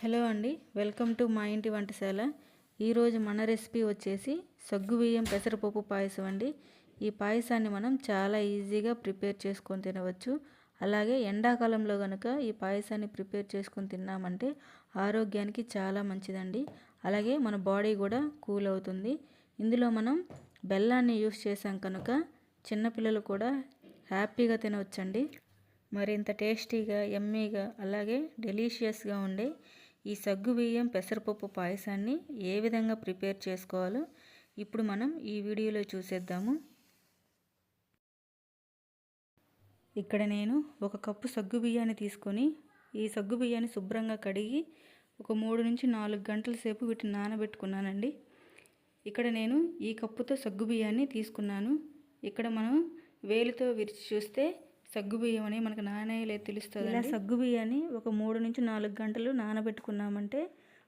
Hello అండి welcome to మా ఇంటి వంటశాల ఈరోజు మన రెసిపీ వచ్చేసి సగ్గు బియ్యం పెసరపప్పు పాయసం అండి. ఈ పాయసాన్ని మనం చాలా ఈజీగా ప్రిపేర్ చేసుకొని తినవచ్చు. అలాగే ఎండాకాలంలో కనుక ఈ పాయసాన్ని ప్రిపేర్ చేసుకొని తిన్నామంటే ఆరోగ్యానికి చాలా మంచిదండి. అలాగే మన బాడీ కూడా కూల్ అవుతుంది. ఇందులో మనం బెల్లాన్ని యూస్ చేసాం కనుక చిన్నపిల్లలు కూడా హ్యాపీగా తినవచ్చండి. మరింత టేస్టీగా ఎమ్మీగా అలాగే డెలీషియస్గా ఉండే ఈ సగ్గు బియ్యం పెసరపప్పు పాయసాన్ని ఏ విధంగా ప్రిపేర్ చేసుకోవాలో ఇప్పుడు మనం ఈ వీడియోలో చూసేద్దాము. ఇక్కడ నేను ఒక కప్పు సగ్గు బియ్యాన్ని తీసుకొని ఈ సగ్గు బియ్యాన్ని శుభ్రంగా కడిగి ఒక మూడు నుంచి నాలుగు గంటల సేపు వీటిని నానబెట్టుకున్నానండి. ఇక్కడ నేను ఈ కప్పుతో సగ్గు బియ్యాన్ని తీసుకున్నాను. ఇక్కడ మనం వేలితో విరిచి చూస్తే సగ్గుబియ్యమని అని మనకు నానేయలేదు తెలుస్తుంది ఇలా సగ్గుబియ్యాన్ని ఒక మూడు నుంచి నాలుగు గంటలు నానబెట్టుకున్నామంటే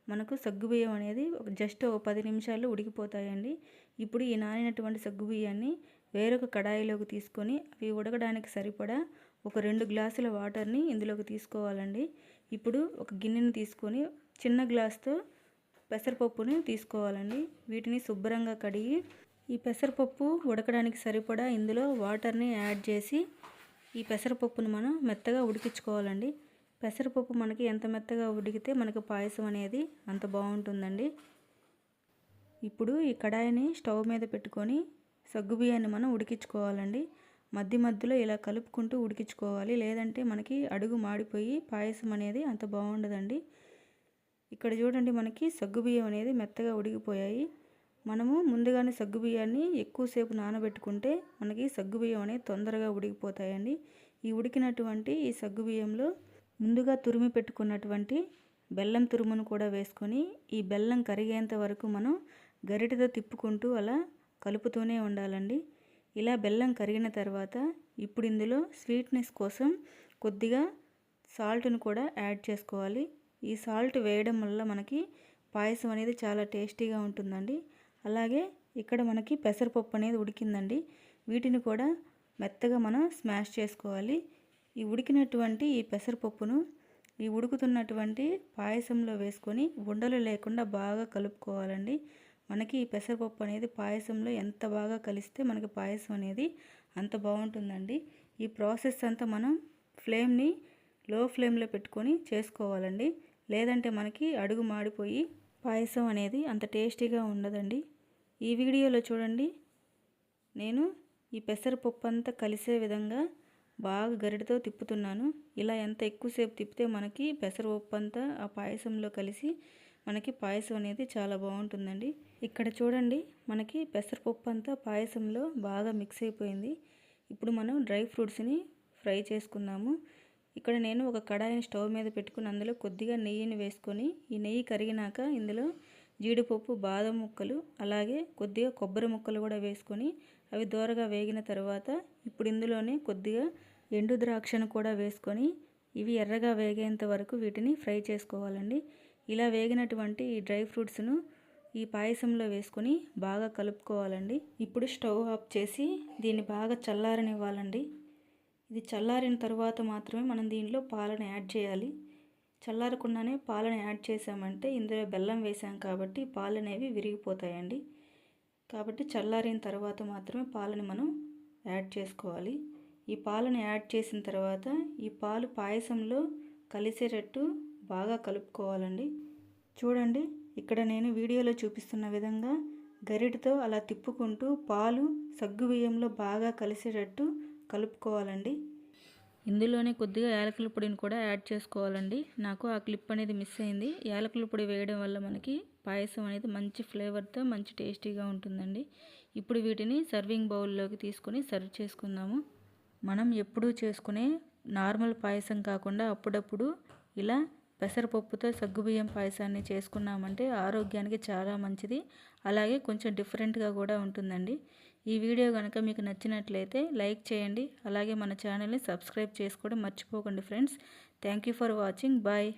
మనకు సగ్గుబియ్యం అనేది ఒక జస్ట్ ఒక పది నిమిషాలు ఉడికిపోతాయండి. ఇప్పుడు ఈ నానినటువంటి సగ్గుబియ్యాన్ని వేరొక కడాయిలోకి తీసుకొని అవి ఉడకడానికి సరిపడా ఒక రెండు గ్లాసుల వాటర్ని ఇందులోకి తీసుకోవాలండి. ఇప్పుడు ఒక గిన్నెని తీసుకొని చిన్న గ్లాస్తో పెసరపప్పుని తీసుకోవాలండి. వీటిని శుభ్రంగా కడిగి ఈ పెసరపప్పు ఉడకడానికి సరిపడా ఇందులో వాటర్ని యాడ్ చేసి ఈ పెసరపప్పును మనం మెత్తగా ఉడికించుకోవాలండి. పెసరపప్పు మనకి ఎంత మెత్తగా ఉడికితే మనకు పాయసం అనేది అంత బాగుంటుందండి. ఇప్పుడు ఈ కడాయిని స్టవ్ మీద పెట్టుకొని సగ్గుబియ్యాన్ని మనం ఉడికించుకోవాలండి. మధ్య మధ్యలో ఇలా కలుపుకుంటూ ఉడికించుకోవాలి. లేదంటే మనకి అడుగు మాడిపోయి పాయసం అనేది అంత బాగుండదండి. ఇక్కడ చూడండి మనకి సగ్గుబియ్యం అనేది మెత్తగా ఉడికిపోయాయి. మనము ముందుగానే సగ్గుబియ్యాన్ని ఎక్కువసేపు నానబెట్టుకుంటే మనకి సగ్గుబియ్యం అనేది తొందరగా ఉడికిపోతాయండి. ఈ ఉడికినటువంటి ఈ సగ్గుబియ్యంలో ముందుగా తురిమి పెట్టుకున్నటువంటి బెల్లం తురుమును కూడా వేసుకొని ఈ బెల్లం కరిగేంత వరకు మనం గరిటతో తిప్పుకుంటూ అలా కలుపుతూనే ఉండాలండి. ఇలా బెల్లం కరిగిన తర్వాత ఇప్పుడు ఇందులో స్వీట్నెస్ కోసం కొద్దిగా సాల్ట్ను కూడా యాడ్ చేసుకోవాలి. ఈ సాల్ట్ వేయడం వల్ల మనకి పాయసం అనేది చాలా టేస్టీగా ఉంటుందండి. అలాగే ఇక్కడ మనకి పెసరపప్పు అనేది ఉడికిందండి. వీటిని కూడా మెత్తగా మనం స్మాష్ చేసుకోవాలి. ఈ ఉడికినటువంటి ఈ పెసరపప్పును ఈ ఉడుకుతున్నటువంటి పాయసంలో వేసుకొని ఉండలు లేకుండా బాగా కలుపుకోవాలండి. మనకి ఈ పెసరపప్పు అనేది పాయసంలో ఎంత బాగా కలిస్తే మనకి పాయసం అనేది అంత బాగుంటుందండి. ఈ ప్రాసెస్ అంతా మనం ఫ్లేమ్ని లో ఫ్లేమ్లో పెట్టుకొని చేసుకోవాలండి. లేదంటే మనకి అడుగు మాడిపోయి పాయసం అనేది అంత టేస్టీగా ఉండదండి. ఈ వీడియోలో చూడండి. నేను ఈ పెసరపప్పు అంతా కలిసే విధంగా బాగా గరిటతో తిప్పుతున్నాను. ఇలా ఎంత ఎక్కువసేపు తిప్పితే మనకి పెసరపప్పు అంతా ఆ పాయసంలో కలిసి మనకి పాయసం అనేది చాలా బాగుంటుందండి. ఇక్కడ చూడండి మనకి పెసరపప్పు అంతా పాయసంలో బాగా మిక్స్ అయిపోయింది. ఇప్పుడు మనం డ్రై ఫ్రూట్స్ని ఫ్రై చేసుకుందాము. ఇక్కడ నేను ఒక కడాయిని స్టవ్ మీద పెట్టుకుని అందులో కొద్దిగా నెయ్యిని వేసుకొని ఈ నెయ్యి కరిగినాక ఇందులో జీడిపప్పు బాదం ముక్కలు అలాగే కొద్దిగా కొబ్బరి ముక్కలు కూడా వేసుకొని అవి దోరగా వేగిన తర్వాత ఇప్పుడు ఇందులోనే కొద్దిగా ఎండు ద్రాక్షను కూడా వేసుకొని ఇవి ఎర్రగా వేగేంత వరకు వీటిని ఫ్రై చేసుకోవాలండి. ఇలా వేగినటువంటి ఈ డ్రై ఫ్రూట్స్ను ఈ పాయసంలో వేసుకొని బాగా కలుపుకోవాలండి. ఇప్పుడు స్టవ్ ఆఫ్ చేసి దీన్ని బాగా చల్లారనివ్వాలండి. ఇది చల్లారిన తర్వాత మాత్రమే మనం దీనిలో పాలను యాడ్ చేయాలి. చల్లారకుండానే పాలను యాడ్ చేసామంటే ఇందులో బెల్లం వేసాం కాబట్టి పాలు అనేవి విరిగిపోతాయండి. కాబట్టి చల్లారిన తర్వాత మాత్రమే పాలను మనం యాడ్ చేసుకోవాలి. ఈ పాలను యాడ్ చేసిన తర్వాత ఈ పాలు పాయసంలో కలిసేటట్టు బాగా కలుపుకోవాలండి. చూడండి ఇక్కడ నేను వీడియోలో చూపిస్తున్న విధంగా గరిటతో అలా తిప్పుకుంటూ పాలు సగ్గు బియ్యంలో బాగా కలిసేటట్టు కలుపుకోవాలండి. ఇందులోనే కొద్దిగా యాలకుల పొడిని కూడా యాడ్ చేసుకోవాలండి. నాకు ఆ క్లిప్ అనేది మిస్ అయింది. యాలకుల పొడి వేయడం వల్ల మనకి పాయసం అనేది మంచి ఫ్లేవర్తో మంచి టేస్టీగా ఉంటుందండి. ఇప్పుడు వీటిని సర్వింగ్ బౌల్లోకి తీసుకొని సర్వ్ చేసుకుందాము. మనం ఎప్పుడూ చేసుకునే నార్మల్ పాయసం కాకుండా అప్పుడప్పుడు ఇలా పెసరపప్పుతో సగ్గుబియ్యం పాయసాన్ని చేసుకున్నామంటే ఆరోగ్యానికి చాలా మంచిది. అలాగే కొంచెం డిఫరెంట్గా కూడా ఉంటుందండి. ఈ వీడియో కనుక మీకు నచ్చినట్లయితే లైక్ చేయండి. అలాగే మన ఛానల్ని సబ్స్క్రైబ్ చేసుకోవడం మర్చిపోకండి friends. Thank for watching. Bye.